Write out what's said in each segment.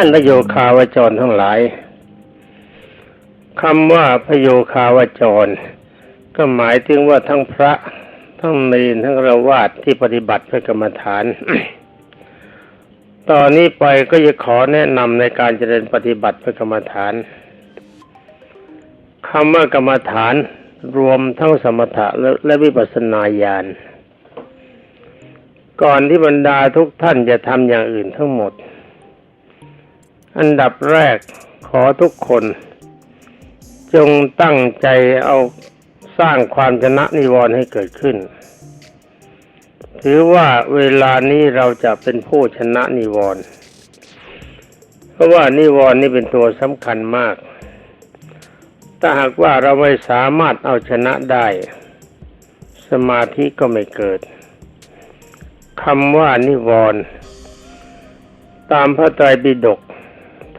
ท่านพระโยคาวจรทั้งหลายคำว่าพระโยคาวจร ก็หมายถึงว่าทั้งพระทั้งเนรทั้งระวาดที่ปฏิบัติพื่อกรรมฐาน ตอนนี้ไปก็จะขอแนะนำในการเจริญปฏิบัติพื่อกรรมฐานคำว่ากรรมฐานรวมทั้งสมถะและและวิปัสสนาญาณก่อนที่บรรดาทุกท่านจะทำอย่างอื่นทั้งหมด อันดับแรกขอทุกคน จงตั้งใจเอาสร้างความชนะนิวรณ์ให้เกิดขึ้น ถือว่าเวลานี้เราจะเป็นผู้ชนะนิวรณ์เพราะว่านิวรณ์นี่เป็นตัวสำคัญมาก ถ้าหากว่าเราไม่สามารถเอาชนะได้ สมาธิก็ไม่เกิดคำว่านิวรณ์ตามพระไตรปิฎก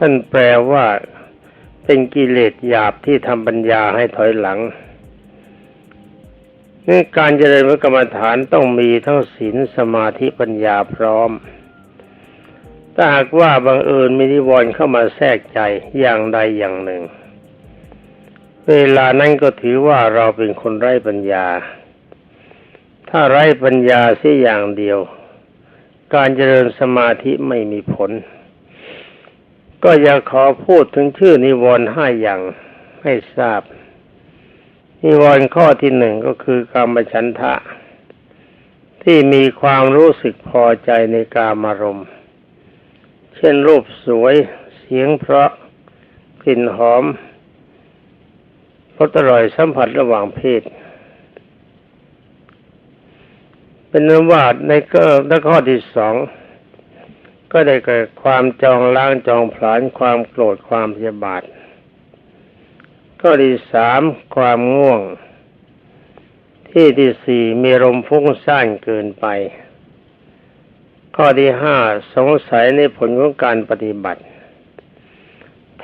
ท่านแปลว่าเป็นกิเลสหยาบที่ทำปัญญาให้ถอยหลังนี่การเจริญพระกรรมฐานต้องมีทั้งศีลสมาธิปัญญาพร้อม ถ้าหากว่าบังเอิญมีนิวรณ์เข้ามาแทรกใจอย่างใดอย่างหนึ่ง เวลานั้นก็ถือว่าเราเป็นคนไร้ปัญญา ถ้าไร้ปัญญาเสียอย่างเดียว การเจริญสมาธิไม่มีผล ก็อยากขอพูดถึงชื่อนิวรณ์ห้าอย่างให้ทราบ นิวรณ์ข้อที่หนึ่งก็คือกามฉันทะ ที่มีความรู้สึกพอใจในกามารมณ์ เช่นรูปสวย เสียงเพราะ กลิ่นหอมรสอร่อยสัมผัสระหว่างเพศ เป็นนว่าในก็ข้อที่สอง ก็ได้เกิดความจองล้างจองผลาญความโกรธความพยาบาทข้อที่สามความง่วง ที่ที่สี่มีลมฟุ้งซ่านเกินไป ข้อที่ห้าสงสัยในผลของการปฏิบัติ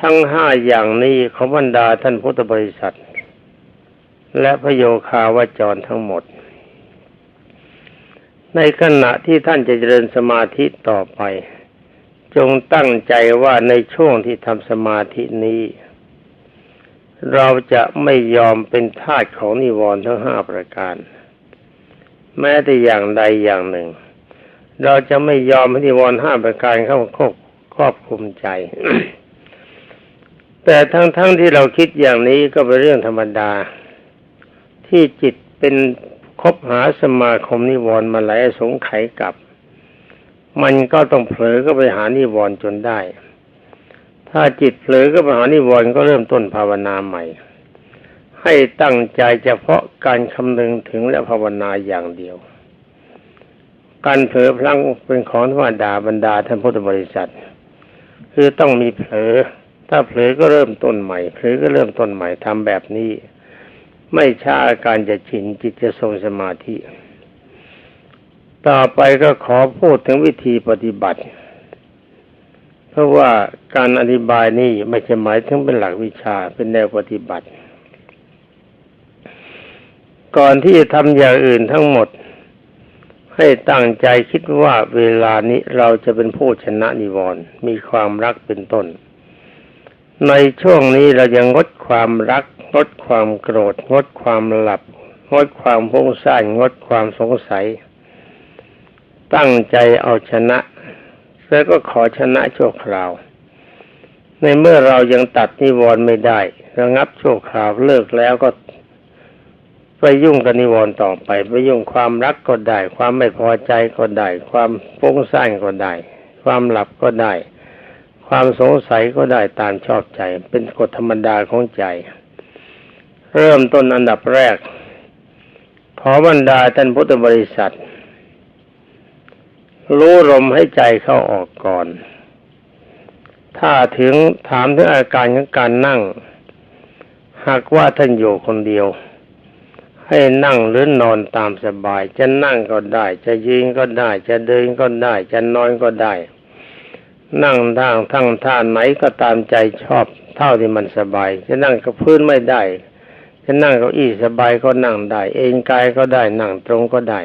ทั้งห้าอย่างนี้ของบรรดาท่านพุทธบริษัท และพระโยคาวจรทั้งหมด ในขณะที่ท่านจะเจริญสมาธิต่อไป จงตั้งใจว่าในช่วงที่ทำสมาธินี้ เราจะไม่ยอมเป็นทาสของนิวรณ์ทั้งห้าประการ แม้แต่อย่างใดอย่างหนึ่ง เราจะไม่ยอมให้นิวรณ์ห้าประการเข้าครอบคุมใจ แต่ทั้งๆทที่เราคิดอย่างนี้ก็เป็นเรื่องธรรมดา ที่จิตเป็นคบหาสมาคมนิวรณ์มาหลายสงไขยกับ มันก็ต้องเผลอก็ไปหานิวรณ์จนได้ ถ้าจิตเผลอก็ไปหานิวรณ์ก็เริ่มต้นภาวนาใหม่ ให้ตั้งใจเฉพาะการคำนึงถึงและภาวนาอย่างเดียว การเผลอพลั้งเป็นของธรรมดาบรรดาท่านพุทธบริษัท คือต้องมีเผลอ ถ้าเผลอก็เริ่มต้นใหม่เผลอก็เริ่มต้นใหม่ทำแบบนี้ ไม่ช้าอาการจะชินจิตจะทรงสมาธิ ต่อไปก็ขอพูดถึงวิธีปฏิบัติ เพราะว่าการอธิบายนี้ไม่ใช่หมายถึงเป็นหลักวิชาเป็นแนวปฏิบัติ ก่อนที่จะทำอย่างอื่นทั้งหมด ให้ตั้งใจคิดว่าเวลานี้เราจะเป็นผู้ชนะนิวรณ์มีความรักเป็นต้น ในช่วงนี้เรายังงดความรักงดความโกรธงดความหลับงดความพุ่งซ่านงดความสงสัย ตั้งใจเอาชนะแล้วก็ขอชนะชั่วคราว ในเมื่อเรายังตัดนิวรณ์ไม่ได้ ระงับชั่วคราวเลิกแล้วก็ไปยุ่งกับนิวรณ์ต่อไปไปยุ่งความรักก็ได้ ความไม่พอใจก็ได้ ความฟุ้งซ่านก็ได้ ความหลับก็ได้ ความสงสัยก็ได้ตามชอบใจ เป็นกฎธรรมดาของใจ เริ่มต้นอันดับแรก ขอบรรดาท่านพุทธบริษัท รู้ลมให้ใจเข้าออกก่อน ถ้าถึงถามถึงอาการของการนั่ง หากว่าท่านอยู่คนเดียว ให้นั่งหรือนอนตามสบาย จะนั่งก็ได้ จะยืนก็ได้ จะเดินก็ได้ จะนอนก็ได้ นั่งทางทั้งท่าไหนก็ตามใจชอบเท่าที่มันสบาย จะนั่งกับพื้นไม่ได้ จะนั่งเก้าอี้สบายก็นั่งได้ เอนกายก็ได้นั่งตรงก็ได้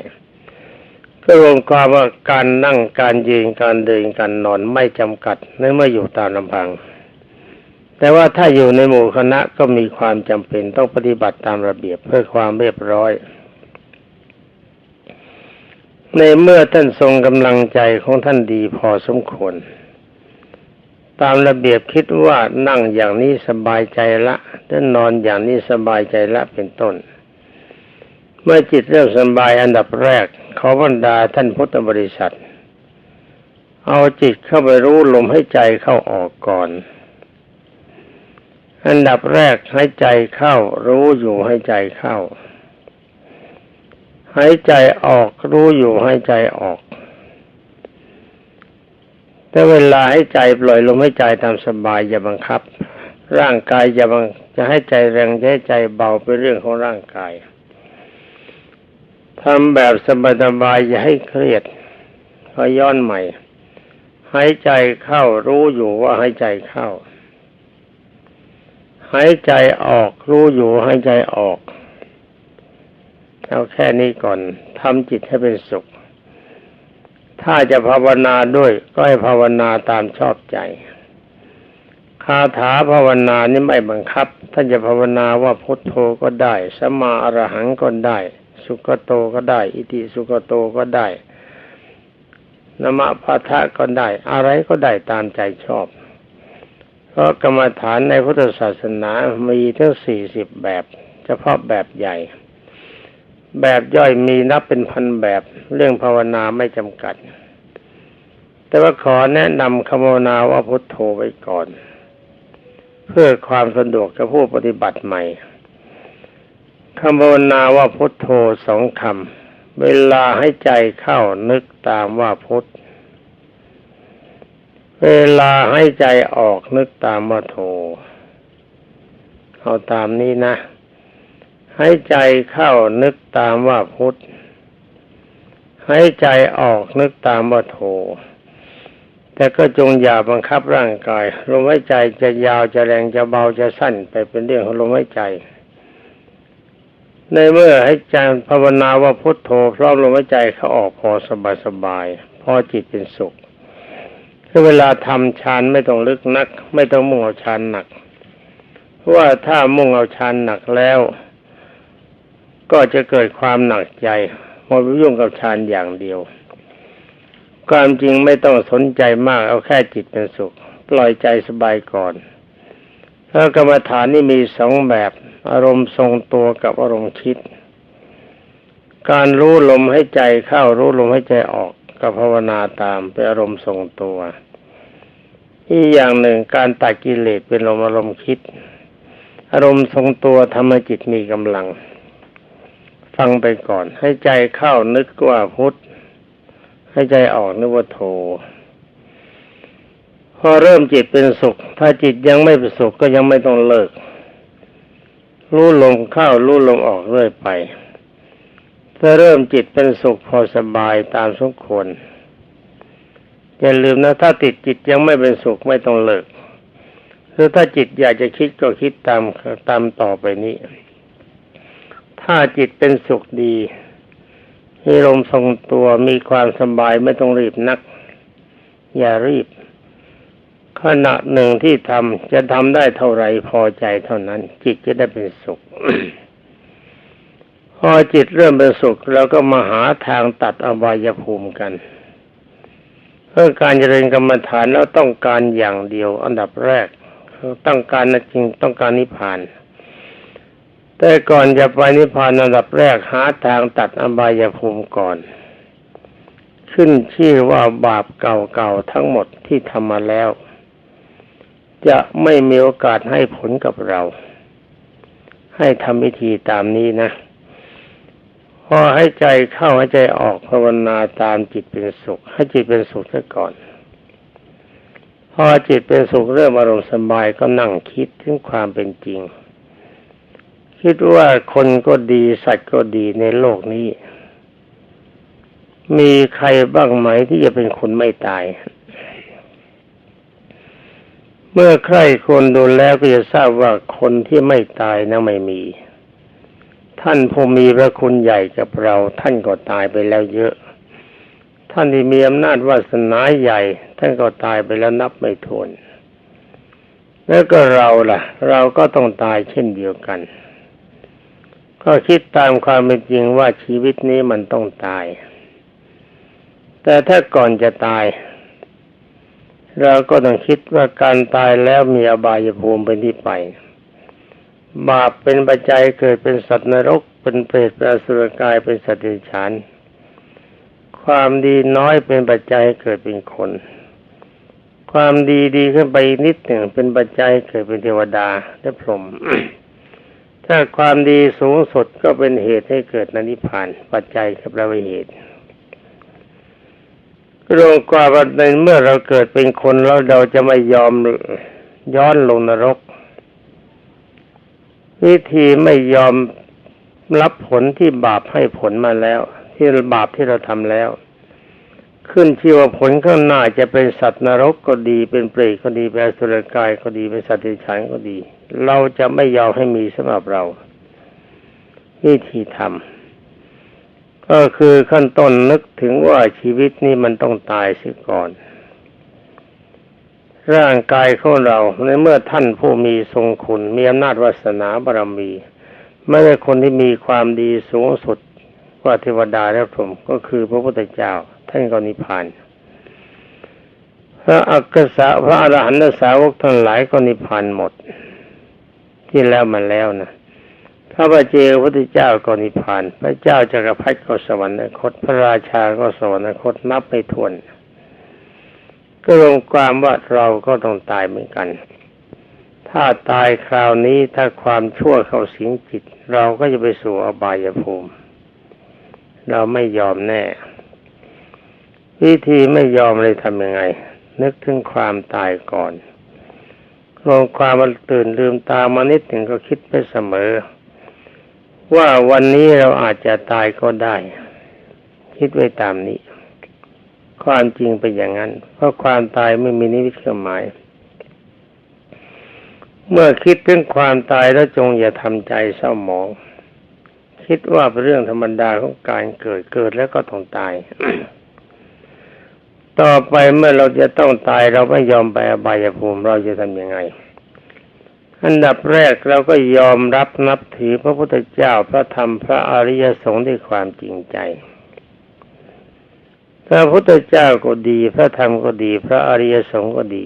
ก็รวมความว่าการนั่งการยืนการเดินการนอนไม่จำกัดในเมื่ออยู่ตามลำพัง แต่ว่าถ้าอยู่ในหมู่คณะก็มีความจำเป็นต้องปฏิบัติตามระเบียบเพื่อความเรียบร้อย ในเมื่อท่านทรงกำลังใจของท่านดีพอสมควร ตามระเบียบคิดว่านั่งอย่างนี้สบายใจละถ้านอนอย่างนี้สบายใจละเป็นต้น เมื่อจิตเริ่มสบายอันดับแรกขอบรรดาท่านพุทธบริษัท เอาจิตเข้าไปรู้ลมให้ใจเข้าออกก่อน อันดับแรกให้ใจเข้า รู้อยู่ให้ใจเข้าหายใจออกรู้อยู่ให้ใจออก แต่เวลาให้ใจปล่อยลมให้ใจตามสบายอย่าบังคับ ร่างกายอย่าบังจะให้ใจแรงจะให้ใจเบาเป็นเรื่องของร่างกาย ทำแบบสบายๆอย่าให้เครียดขอย้อนใหม่ หายใจเข้ารู้อยู่ว่าหายใจเข้า หายใจออกรู้อยู่หายใจออกเอาแค่นี้ก่อนทำจิตให้เป็นสุข ถ้าจะภาวนาด้วยก็ให้ภาวนาตามชอบใจคาถาภาวนานี่ไม่บังคับ ท่านจะภาวนาว่าพุทโธก็ได้สมมาอรหังก็ได้ สุกโตก็ได้ อิติสุกโตก็ได้นมะพะทะก็ได้ อะไรก็ได้ตามใจชอบ เพราะกรรมฐานในพุทธศาสนามีทั้งสี่สิบแบบ เฉพาะแบบใหญ่ แบบย่อยมีนับเป็นพันแบบ เรื่องภาวนาไม่จำกัด แต่ว่าขอแนะนำคำภาวนาว่าพุทโธไว้ก่อน เพื่อความสะดวกกับผู้ปฏิบัติใหม่ คำภาวนาว่าพุทโธสองคำ เวลาให้ใจเข้านึกตามว่าพุท เวลาให้ใจออกนึกตามว่าโธเอาตามนี้นะ ให้ใจเข้านึกตามว่าพุท ให้ใจออกนึกตามว่าโธแต่ก็จงอย่าบังคับร่างกายลมหายใจจะยาวจะแรงจะเบาจะสั้นไปเป็นเรื่องของลมหายใจ ในเมื่อให้ใจภาวนาว่าพุทโธพร้อมลมหายใจเขาออกพอสบายสบายพอจิตเป็นสุขคือเวลาทำฌานไม่ต้องลึกนัก ไม่ต้องมุ่งเอาฌานหนัก เพราะว่าถ้ามุ่งเอาฌานหนักแล้ว ก็จะเกิดความหนักใจมายุ่งกับฌานอย่างเดียว ความจริงไม่ต้องสนใจมากเอาแค่จิตเป็นสุข ปล่อยใจสบายก่อน เพราะกรรมฐานนี่มีสองแบบ อารมณ์ทรงตัวกับอารมณ์คิด การรู้ลมให้ใจเข้ารู้ลมให้ใจออกกับภาวนาตามเป็นอารมณ์ทรงตัว อีกอย่างหนึ่งการตัดกิเลสเป็นลมอารมณ์คิด อารมณ์ทรงตัวทำให้จิตมีกำลัง ฟังไปก่อน ให้ใจเข้านึกว่าพุทธให้ใจออกนึกว่าโท พอเริ่มจิตเป็นสุข ถ้าจิตยังไม่เป็นสุขก็ยังไม่ต้องเลิก รู้ลมเข้ารู้ลมออกเรื่อยไปถ้าเริ่มจิตเป็นสุขพอสบายตามสมควรอย่าลืมนะถ้าติดจิตยังไม่เป็นสุขไม่ต้องเลิกหรือถ้าจิตอยากจะคิดก็คิดตามตามต่อไปนี้ ถ้าจิตเป็นสุขดีมีลมทรงตัวมีความสบายไม่ต้องรีบนัก อย่ารีบ ขณะหนึ่งที่ทำจะทำได้เท่าไรพอใจเท่านั้น จิตจะได้เป็นสุข พอจิตเริ่มเป็นสุขเราก็มาหาทางตัดอบายภูมิกัน เพื่อการเจริญกรรมฐานแล้วต้องการอย่างเดียว อันดับแรกต้องการนะจริงต้องการนิพพาน แต่ก่อนจะไปนิพพานอันดับแรกหาทางตัดอบายภูมิก่อนขึ้นชื่อว่าบาปเก่าๆทั้งหมดที่ทำมาแล้ว จะไม่มีโอกาสให้ผลกับเรา ให้ทำวิธีตามนี้นะพอให้ใจเข้าให้ใจออกภาวนาตามจิตเป็นสุข ให้จิตเป็นสุขซะก่อนพอจิตเป็นสุขเริ่มอารมณ์สบายก็นั่งคิดถึงความเป็นจริง คิดว่าคนก็ดีสัตว์ก็ดีในโลกนี้ มีใครบ้างไหมที่จะเป็นคนไม่ตาย เมื่อใครคนดูแล้วก็จะทราบว่าคนที่ไม่ตายนะไม่มี ท่านผู้มีพระคุณใหญ่กับเรา ท่านก็ตายไปแล้วเยอะ ท่านที่มีอำนาจวาสนาใหญ่ ท่านก็ตายไปแล้วนับไม่ถ้วนแล้วก็เราล่ะ เราก็ต้องตายเช่นเดียวกัน ก็คิดตามความเป็นจริงว่าชีวิตนี้มันต้องตาย แต่ถ้าก่อนจะตาย เราก็ต้องคิดว่าการตายแล้วมีอบายภูมิเป็นที่ไป บาปเป็นปัจจัยเกิดเป็นสัตว์นรก เป็นเปรตเป็นอสุรกายเป็นสัตว์เดรัจฉาน ความดีน้อยเป็นปัจจัยเกิดเป็นคน ความดีดีขึ้นไปนิดหนึ่งเป็นปัจจัยเกิดเป็นเทวดาและพรหมถ้าความดีสูงสุดก็เป็นเหตุให้เกิดนิพพาน ปัจจัยคือประเหตุ รวมกว่าว่าในเมื่อเราเกิดเป็นคนแล้วเราจะไม่ยอมย้อนลงนรก วิธีไม่ยอมรับผลที่บาปให้ผลมาแล้ว ที่บาปที่เราทำแล้ว ขึ้นชื่อว่าผลข้างหน้าจะเป็นสัตว์นรกก็ดีเป็นเปรตก็ดีเป็นสุรกายก็ดีเป็นสัตว์เดรัจฉานก็ดี เราจะไม่ยอมให้มีสำหรับเรา วิธีทำ ก็คือขั้นต้นนึกถึงว่าชีวิตนี้มันต้องตายเสียก่อน ร่างกายของเราในเมื่อท่านผู้มีทรงคุณมีอำนาจวาสนาบารมี ไม่ใช่คนที่มีความดีสูงสุดกว่าเทวดาและพรหมก็คือพระพุทธเจ้า ท่านก็นิพพานพระอักษะพระอรหันตสาวกทั้งหลายก็นิพพานหมด ที่แล้วมาแล้วนะ พระบาเจพระพุทธเจ้าก็นิพพาน พระเจ้าจักรพรรดิก็สวรรคต พระราชาก็สวรรคตนับไม่ถ้วน ก็รวมความว่าเราก็ต้องตายเหมือนกัน ถ้าตายคราวนี้ถ้าความชั่วเข้าสิงจิต เราก็จะไปสู่อบายภูมิ เราไม่ยอมแน่ วิธีไม่ยอมเลยทำยังไง นึกถึงความตายก่อนรวมความมันตื่นลืมตามานิดหนึ่งก็คิดไปเสมอ ว่าวันนี้เราอาจจะตายก็ได้ คิดไว้ตามนี้ ความจริงเป็นอย่างนั้น เพราะความตายไม่มีนิมิตเครื่องหมาย เมื่อคิดถึงความตายแล้วจงอย่าทำใจเศร้าหมอง คิดว่าเป็นเรื่องธรรมดาของการเกิดเกิดแล้วก็ต้องตาย ต่อไปเมื่อเราจะต้องตายเราไม่ยอมไปอบายภูมิเราจะทำยังไง อันดับแรกเราก็ยอมรับนับถือพระพุทธเจ้าพระธรรมพระอริยสงฆ์ด้วยความจริงใจ พระพุทธเจ้าก็ดี พระธรรมก็ดี พระอริยสงฆ์ก็ดี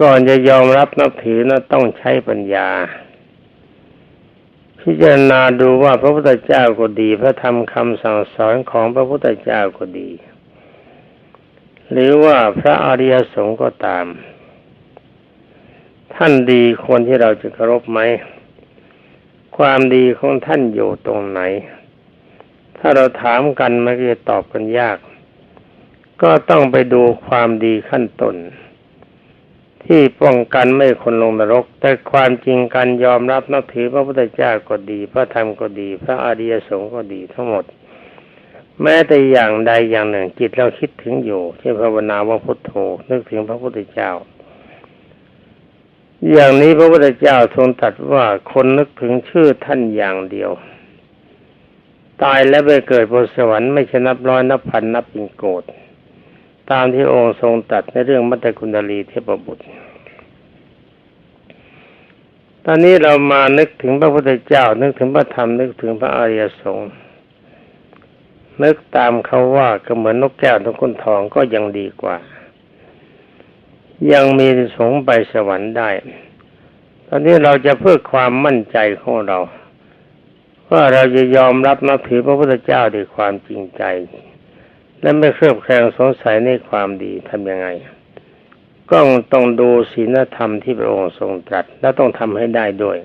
ก่อนจะยอมรับนับถือนะต้องใช้ปัญญา พิจารณาดูว่าพระพุทธเจ้าก็ดี พระธรรมคำสั่งสอนของพระพุทธเจ้าก็ดี หรือว่าพระอริยสงฆ์ก็ตาม ท่านดีคนที่เราจะเคารพไหม ความดีของท่านอยู่ตรงไหน ถ้าเราถามกันมันก็จะตอบกันยาก ก็ต้องไปดูความดีขั้นต้นที่ป้องกันไม่คนลงนรก แต่ความจริงการยอมรับนับถือพระพุทธเจ้าก็ดี พระธรรมก็ดี พระอริยสงฆ์ก็ดีทั้งหมด แม้แต่อย่างใดอย่างหนึ่งจิตเราคิดถึงอยู่ที่ภาวนาว่าพุทโธนึกถึงพระพุทธเจ้า อย่างนี้พระพุทธเจ้าทรงตรัสว่าคนนึกถึงชื่อท่านอย่างเดียว ตายแล้วไปเกิดบนสวรรค์ไม่ชนับร้อยนับพันนับเป็นโกดตามที่องค์ทรงตรัสในเรื่องมัตตคุณดลีเทพบุตร ตอนนี้เรามานึกถึงพระพุทธเจ้า นึกถึงพระธรรมนึกถึงพระอริยสงฆ์นึกตามเขาว่าก็เหมือนนกแก้วนกขุนทองก็ยังดีกว่า ยังมีสงไปสวรรค์ได้ ตอนนี้เราจะเพื่อความมั่นใจของเรา ว่าเราจะยอมรับนับถือพระพุทธเจ้าด้วยความจริงใจ และไม่เครือบแคลงสงสัยในความดีทำยังไง ก็ต้องดูศีลธรรมที่พระองค์ทรงตรัส และต้องทำให้ได้ด้วย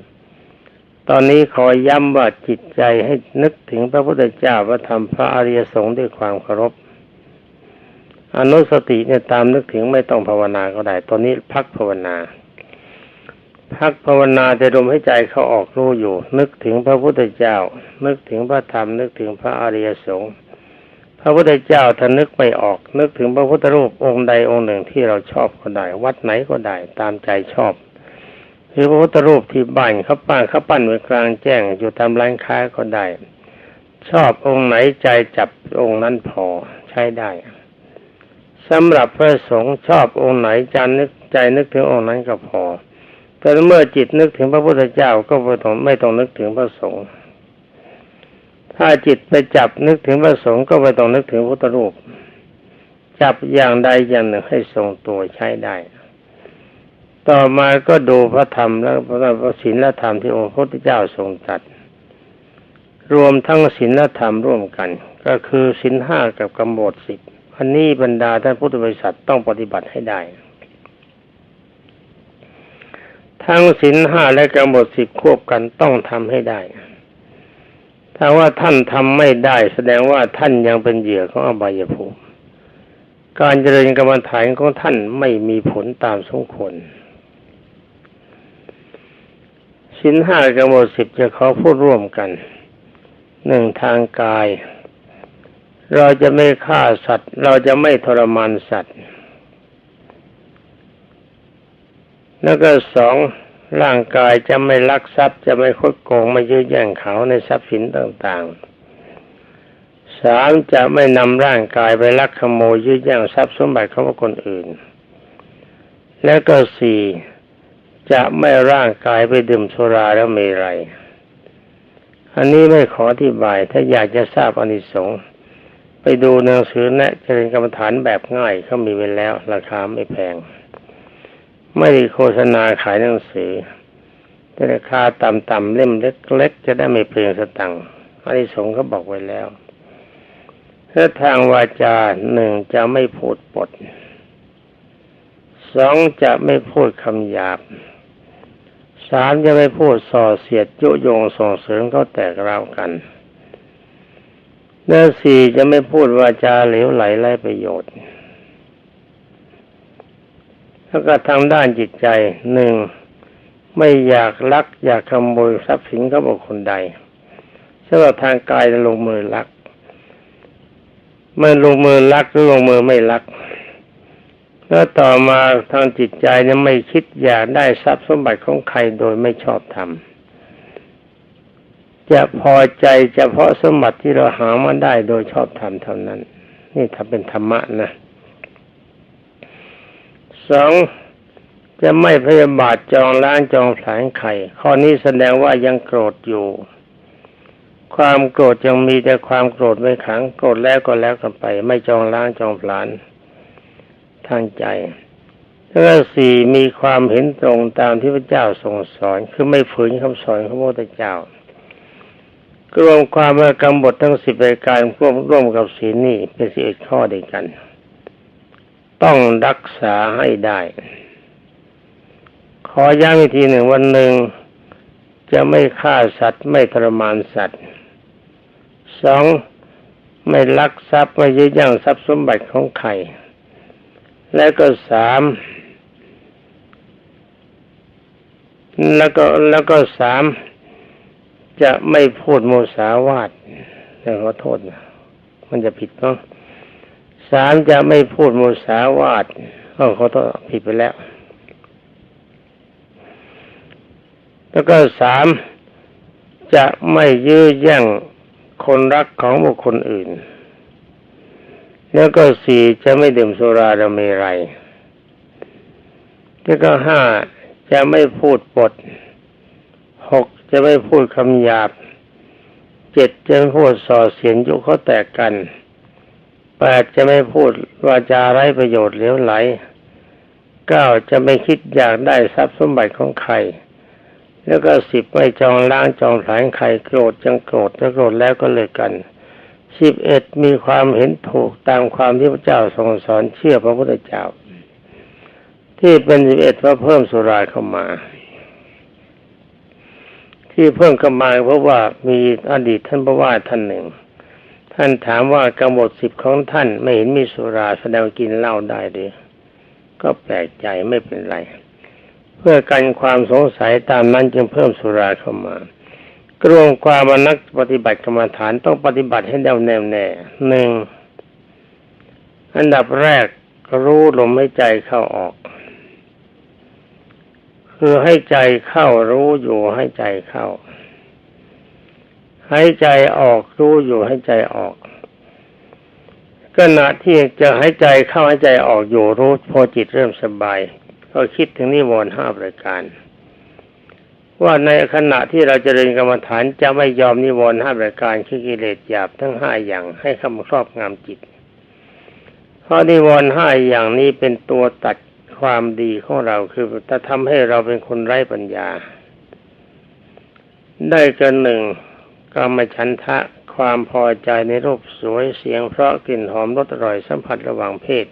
ตอนนี้ขอย้ำว่าจิตใจให้นึกถึงพระพุทธเจ้าพระธรรมพระอริยสงฆ์ด้วยความเคารพ อนุสติเนี่ยตามนึกถึงไม่ต้องภาวนาก็ได้ ตอนนี้พักภาวนา พักภาวนาจะลมให้ใจเขาออกรู้อยู่ นึกถึงพระพุทธเจ้า นึกถึงพระธรรม นึกถึงพระอริยสงฆ์พระพุทธเจ้าถ้านึกไม่ออก นึกถึงพระพุทธรูปองค์ใดองค์หนึ่งที่เราชอบก็ได้ วัดไหนก็ได้ตามใจชอบหรือพระพุทธรูปที่บ้านเขาปั้นเขาปั้นไว้กลางแจ้งอยู่ตามร้านค้าก็ได้ ชอบองค์ไหนใจจับองค์นั้นพอใช้ได้ สำหรับพระสงฆ์ชอบองค์ไหนใจนึกใจนึกถึงองค์นั้นก็พอ แต่เมื่อจิตนึกถึงพระพุทธเจ้าก็ไม่ต้องไม่ต้องนึกถึงพระสงฆ์ถ้าจิตไปจับนึกถึงพระสงฆ์ก็ไม่ต้องนึกถึงพุทธรูป จับอย่างใดอย่างหนึ่งให้ทรงตัวใช้ได้ ต่อมาก็ดูพระธรรมแล้วพระศีลและธรรมที่องค์พระพุทธเจ้าทรงตรัสรวมทั้งศีลและธรรมร่วมกัน ก็คือศีลห้ากับกำหนดสิบ อันนี้บรรดาท่านพุทธบริษัทต้องปฏิบัติให้ได้ ทั้งศีลห้าและกำหนดสิบควบกันต้องทำให้ได้ ถ้าว่าท่านทำไม่ได้ แสดงว่าท่านยังเป็นเหยื่อของอบายภูมิ การเจริญกรรมฐานของท่านไม่มีผลตามสมควรสินห้ากำหนดสิบจะขอพูดร่วมกันหนึ่งทางกาย เราจะไม่ฆ่าสัตว์ เราจะไม่ทรมานสัตว์ แล้วก็สองร่างกายจะไม่ลักทรัพย์ จะไม่คดโกงไม่ยื้อแย่งเขาในทรัพย์สินต่างๆสามจะไม่นำร่างกายไปลักขโมยยื้อแย่งทรัพย์สมบัติของคนอื่น แล้วก็สี่จะไม่ร่างกายไปดื่มสุราแล้วเมรัยอันนี้ไม่ขออธิบายถ้าอยากจะทราบอนิสงส์ ไปดูหนังสือแนะเจริญกรรมฐานแบบง่ายเขามีไว้แล้ว ราคาไม่แพง ไม่ได้โฆษณาขายหนังสือแต่ราคาต่ำๆเล่มเล็ก ๆ จะได้ไม่เปลืองสตังค์อนิสงส์เขาบอกไว้แล้วถ้าทางวาจาหนึ่งจะไม่พูดปดสองจะไม่พูดคำหยาบสามจะไม่พูดส่อเสียดยุยงส่งเสริมเขาแตกราวกัน และสี่จะไม่พูดวาจาเหลวไหลไร้ประโยชน์ แล้วก็ทางด้านจิตใจหนึ่งไม่อยากลัก อยากขโมยทรัพย์สินเขาบอกคนใดสำหรับทางกายจะลงมือลักเมื่อลงมือลักหรือลงมือไม่ลัก แล้วต่อมาทางจิตใจเนี่ยไม่คิดอยากได้ทรัพย์สมบัติของใครโดยไม่ชอบทำ จะพอใจเฉพาะสมบัติที่เราหามาได้โดยชอบทำเท่านั้น นี่ทำเป็นธรรมะนะสองจะไม่พยาบาทจองล้างจองผลาญไข่ ข้อนี้แสดงว่ายังโกรธอยู่ ความโกรธยังมีแต่ความโกรธไม่ขังโกรธแล้วก็แล้วกันไป ไม่จองล้างจองผลาญทางใจแล้วสี่มีความเห็นตรงตามที่พระเจ้าทรงสอน คือไม่ฝืนคำสอนของพระพุทธเจ้า รวมความว่ากำบททั้งสิบรายการร่วมร่วมกับศีลนี่เป็นสิบเอ็ดข้อเดียวกัน ต้องรักษาให้ได้ ขอย้ำอีกทีหนึ่งวันหนึ่งจะไม่ฆ่าสัตว์ไม่ทรมานสัตว์สองไม่ลักทรัพย์ไม่ยึดยั่งทรัพย์สมบัติของใครแล้วก็สามแล้วก็แล้วก็สาม จะไม่พูดโมสาวาทแต่ขอโทษนะมันจะผิดต้องสามจะไม่พูดโมสาวาทเออขอโทษผิดไปแล้ว แล้วก็สามจะไม่ยื้อแย่งคนรักของบุคคลอื่น แล้วก็สี่จะไม่ดื่มสุราดเมรัยแล้วก็ห้าจะไม่พูดปด จะไม่พูดคำหยาบเจ็ดจะไม่พูดส่อเสียนยุเขาแตกกันแปดจะไม่พูดวาจาไร้ประโยชน์เหลวไหลเก้าจะไม่คิดอยากได้ทรัพย์สมบัติของใคร แล้วก็สิบไม่จองล้างจองผลาญใครโกรธจังโกรธถ้าโกรธแล้วก็เลิกกันสิบเอ็ดมีความเห็นถูกตามความที่พระเจ้าทรงสอนเชื่อพระพุทธเจ้า ที่เป็นสิบเอ็ดเพราเพิ่มสุราเข้ามา ที่เพิ่มเข้ามาเพราะว่ามีอดีตท่านพระว่าท่านหนึ่ง ท่านถามว่ากำหนดสิบของท่านไม่เห็นมีสุราแสดงกินเหล้าได้หรือก็แปลกใจไม่เป็นไร เพื่อกันความสงสัยตามนั้นจึงเพิ่มสุราเข้ามากรวมความว่านักปฏิบัติกรรมฐานต้องปฏิบัติให้แน่วแน่แน่หนึ่งอันดับแรกรู้ลมให้ใจเข้าออก คือให้ใจเข้ารู้อยู่ให้ใจเข้า ให้ใจออกรู้อยู่ให้ใจออกขณะที่จะใหายใจเข้าหายใจออกอยู่รู้พอจิตเริ่มสบาย ก็คิดถึงนิวรณ์ห้าประการ ว่าในขณะที่เราจเจริญกรรมฐานจะไม่ยอมนิวรณ์ห้าประการคือกิเลสหยาบทั้งห้าอย่างให้เข้ามาครอบงำจิตเพราะนิวรณ์ห้าอย่างนี้เป็นตัวตัด ความดีของเราคือจะทำให้เราเป็นคนไร้ปัญญา ได้กันหนึ่งกรรมฉันทะความพอใจในรูปสวยเสียงเพราะกลิ่นหอมรสอร่อยสัมผัสระหว่างเพศ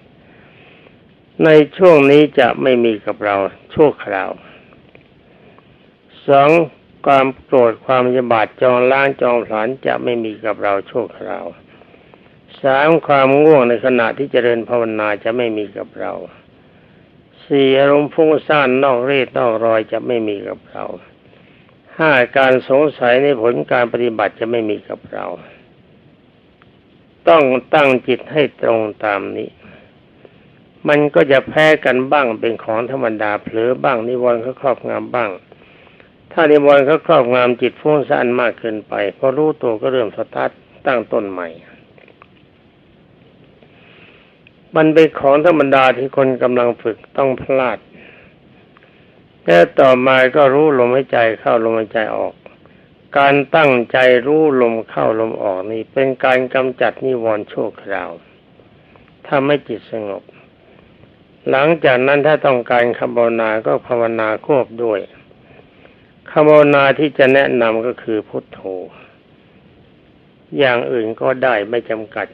ในช่วงนี้จะไม่มีกับเราชั่วคราวสองความโกรธความยบาดจองล้างจองผลานจะไม่มีกับเราชั่วคราวสามความง่วงในขณะที่เจริญภาวนาจะไม่มีกับเรา สี่อารมณ์ฟุ้งซ่านนอกเรศนอกรอยจะไม่มีกับเราห้าการสงสัยในผลการปฏิบัติจะไม่มีกับเรา ต้องตั้งจิตให้ตรงตามนี้ มันก็จะแพ้กันบ้างเป็นของธรรมดาเผลอบ้างนิวรณ์เขาครอบงำบ้าง ถ้านิวรณ์เขาครอบงำจิตฟุ้งซ่านมากเกินไปพอรู้ตัวก็เริ่มสตาร์ทตั้งต้นใหม่ มันเป็นของธรรมดาที่คนกำลังฝึกต้องพลาด แล้วต่อมาก็รู้ลมหายใจเข้าลมหายใจออก การตั้งใจรู้ลมเข้าลมออกนี่เป็นการกำจัดนิวรณ์ชั่วคราวทำให้จิตสงบ หลังจากนั้นถ้าต้องการคำภาวนาก็ภาวนาควบด้วยคำภาวนาที่จะแนะนำก็คือพุทโธอย่างอื่นก็ได้ไม่จำกัด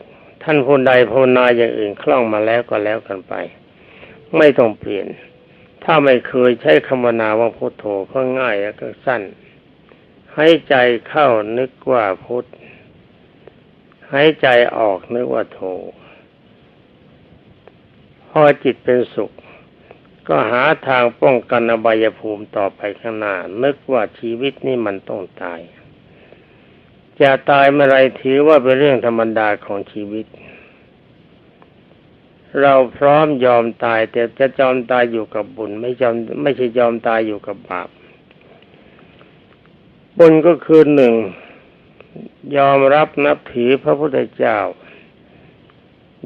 ท่านผู้ใดภาวนาอย่างอื่นคล่องมาแล้วก็แล้วกันไป ไม่ต้องเปลี่ยน ถ้าไม่เคยใช้คำนาว่าพุทโธก็ง่ายแล้วก็สั้น ให้ใจเข้านึกว่าพุทให้ใจออกนึกว่าโธพอจิตเป็นสุข ก็หาทางป้องกันอบายภูมิต่อไปข้างหน้านึกว่าชีวิตนี่มันต้องตาย จะตายเมื่อไรถือว่าเป็นเรื่องธรรมดาของชีวิต เราพร้อมยอมตายแต่จะยอมตายอยู่กับบุญ ไม่ยอมไม่ใช่ยอมตายอยู่กับบาปบุญก็คือหนึ่งยอมรับนับถือพระพุทธเจ้า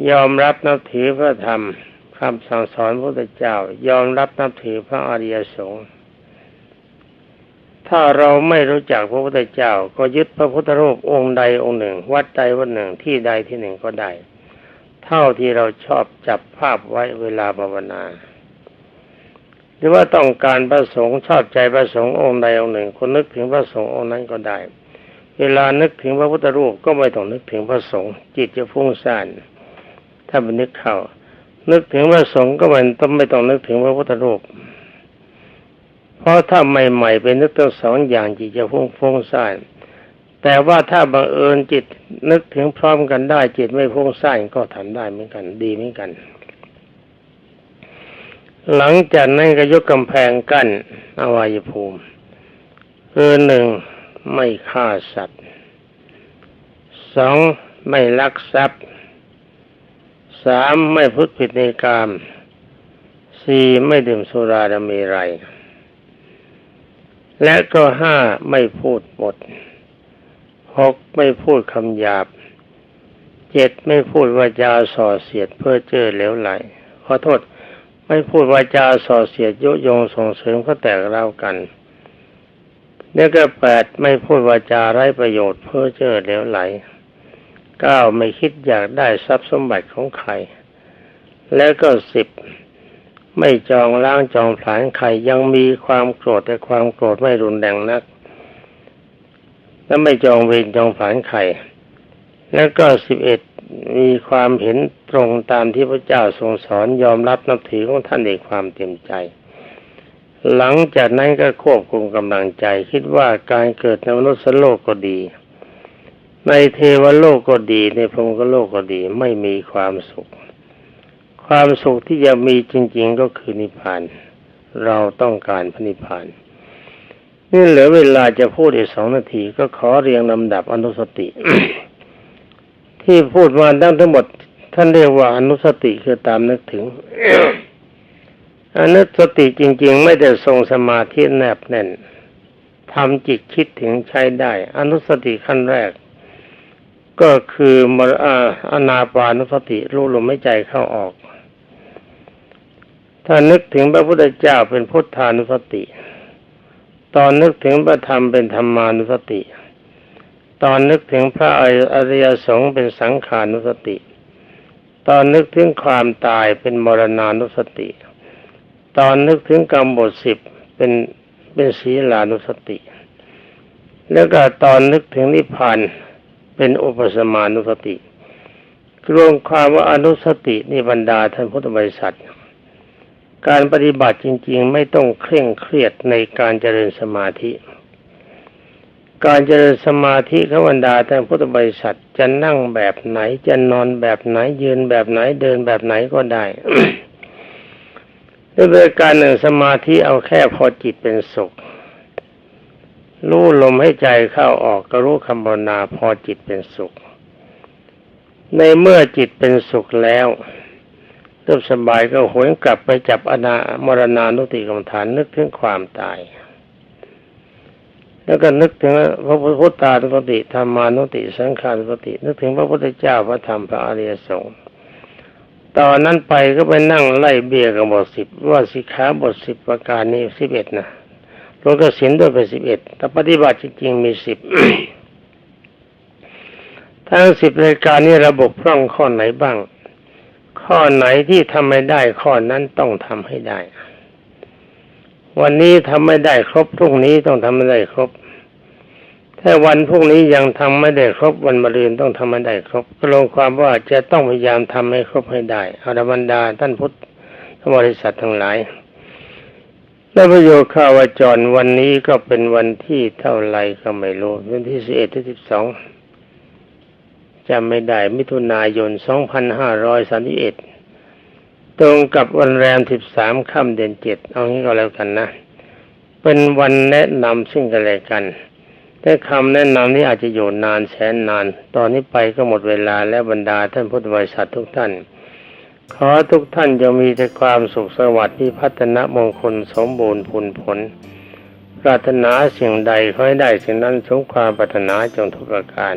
ยอมรับนับถือพระธรรมคำสั่งสอนพระพุทธเจ้า ยอมรับนับถือพระอริยสงฆ์ ถ้าเราไม่รู้จักพระพุทธเจ้า ก็ยึดพระพุทธรูปองค์ใดองค์หนึ่ง วัดใดวัดหนึ่งที่ใดที่หนึ่งก็ได้ เท่าที่เราชอบจับภาพไว้เวลาภาวนา หรือว่าต้องการพระสงฆ์ชอบใจพระสงฆ์องค์ใดองค์หนึ่ง คนนึกถึงพระสงฆ์องค์นั้นก็ได้ เวลานึกถึงพระพุทธรูปก็ไม่ต้องนึกถึงพระสงฆ์จิตจะฟุ้งซ่านถ้ามันนึกเข้านึกถึงพระสงฆ์ก็มันต้องไม่ต้องนึกถึงพระพุทธรูป เพราะถ้าใหม่ ๆ เป็นนึกทั้งสองอย่างจิตจะฟุ้งฟุ้งซ่านแต่ว่าถ้าบังเอิญจิตนึกถึงพร้อมกันได้ จิตไม่พุ่งสร้างก็ทำได้เหมือนกัน ดีเหมือนกัน หลังจากนั้นก็ยกกำแพงกั้นอวัยภูมิคือหนึ่งไม่ฆ่าสัตว์สองไม่ลักทรัพย์สามไม่พุทธผิดในกามสี่ไม่ดื่มสุราดมีไร และก็ห้าไม่พูดบทหกไม่พูดคำหยาบเจ็ดไม่พูดวาจาส่อเสียดเพื่อเจอเหลวไหลขอโทษไม่พูดวาจาส่อเสียดยุยงส่งเสริมเขาแตกเล่ากันเนี่ยก็แปดไม่พูดวาจาไร้ประโยชน์เพื่อเจอเหลวไหลเก้าไม่คิดอยากได้ทรัพย์สมบัติของใคร แล้วก็สิบ ไม่จองล้างจองผลาญใครยังมีความโกรธแต่ความโกรธไม่รุนแรงนัก และไม่จองเวรจองผันใครแล้วก็สิบเอ็ดมีความเห็นตรงตามที่พระเจ้าทรงสอนยอมรับนับถือของท่านในความเต็มใจ หลังจากนั้นก็ควบคุมกำลังใจคิดว่าการเกิดในมนุษย์โลกก็ดี ในเทวโลกก็ดีในพรหมโลกก็ดีไม่มีความสุข ความสุขที่จะมีจริง ๆก็คือนิพพาน เราต้องการพระนิพพานนี่เหลือเวลาจะพูดอีกสองนาทีก็ขอเรียงลำดับอนุสติ ที่พูดมาทั้งทั้งหมด ท่านเรียกว่าอนุสติคือตามนึกถึงอนุสติจริง ๆ ไม่ได้ทรงสมาธิแนบแน่นทำจิตคิดถึงใช้ได้ อนุสติขั้นแรก ก็คือมรอาอนาปานุสติรู้ลมไม่ใจเข้าออก ถ้านึกถึงพระพุทธเจ้าเป็นพุทธานุสติ ตอนนึกถึงพระธรรมเป็นธรรมานุสติ ตอนนึกถึงพระอริยสงฆ์เป็นสังขานุสติ ตอนนึกถึงความตายเป็นมรณานุสติ ตอนนึกถึงกรรมบทสิบเป็นเป็นศีลานุสติ แล้วก็ตอนนึกถึงนิพพานเป็นอุปสมานุสติรวมความว่าอนุสตินี่บรรดาท่านพุทธบริษัท การปฏิบัติจริง ๆ ไม่ต้องเคร่งเครียดในการเจริญสมาธิ การเจริญสมาธิขบรรดาท่านพุทธบริษัทจะนั่งแบบไหนจะนอนแบบไหนยืนแบบไหนเดินแบบไหนก็ได้ด้วยการหนึ่งสมาธิเอาแค่พอจิตเป็นสุขรู้ลมให้ใจเข้าออกก็รู้คำภาวนาพอจิตเป็นสุข ในเมื่อจิตเป็นสุขแล้ว เริ่มสบายก็หวนกลับไปจับอนามรณานุติกรรมฐานนึกถึงความตาย แล้วก็นึกถึงพระพุทธานุสติธรรมานุสติสังขานุสติ นึกถึงพระพุทธเจ้าพระธรรมพระอริยสงฆ์ตอนนั้นไปก็ไปนั่งไล่เบียกับบทสิบว่าสิขาบทสิบประการนี้สิบเอ็ดนะรวมกสินด้วยเป็นสิบเอ็ดแต่ปฏิบัติจริงๆมีสิบทั้งสิบรายการนี้ระบบพร่องข้อไหนบ้าง ข้อไหนที่ทำไม่ได้ข้อนั้นต้องทำให้ได้ วันนี้ทำไม่ได้ครบพรุ่งนี้ต้องทำไม่ได้ครบถ้าวันพรุ่งนี้ยังทำไม่ได้ครบวันมะรืนต้องทำไม่ได้ครบก็ลงความว่าจะต้องพยายามทำให้ครบให้ได้อาบรรดาท่านพุทธบริษัททั้งหลายและประโยชน์ข่าวจรวันนี้ก็เป็นวันที่เท่าไรก็ไม่รู้วันที่สิบเอ็ดที่สิบสอง จำไม่ได้มิถุนายนสองพันห้าร้อยสามสิบเอ็ดตรงกับวันแรมสิบสามค่ำเดือนเจ็ดเอางี้ก็แล้วกันนะ เป็นวันแนะนำซึ่งกันและกัน แต่คำแนะนำนี้อาจจะอยู่นานแสนนาน ตอนนี้ไปก็หมดเวลาและบรรดาท่านพุทธบริษัททุกท่าน ขอทุกท่านจะมีแต่ความสุขสวัสดิ์ที่พัฒนามงคลสมบูรณ์ผลผลปรารถนาสิ่งใดขอให้ได้สิ่งนั้นสมความปรารถนาจงทุกประการ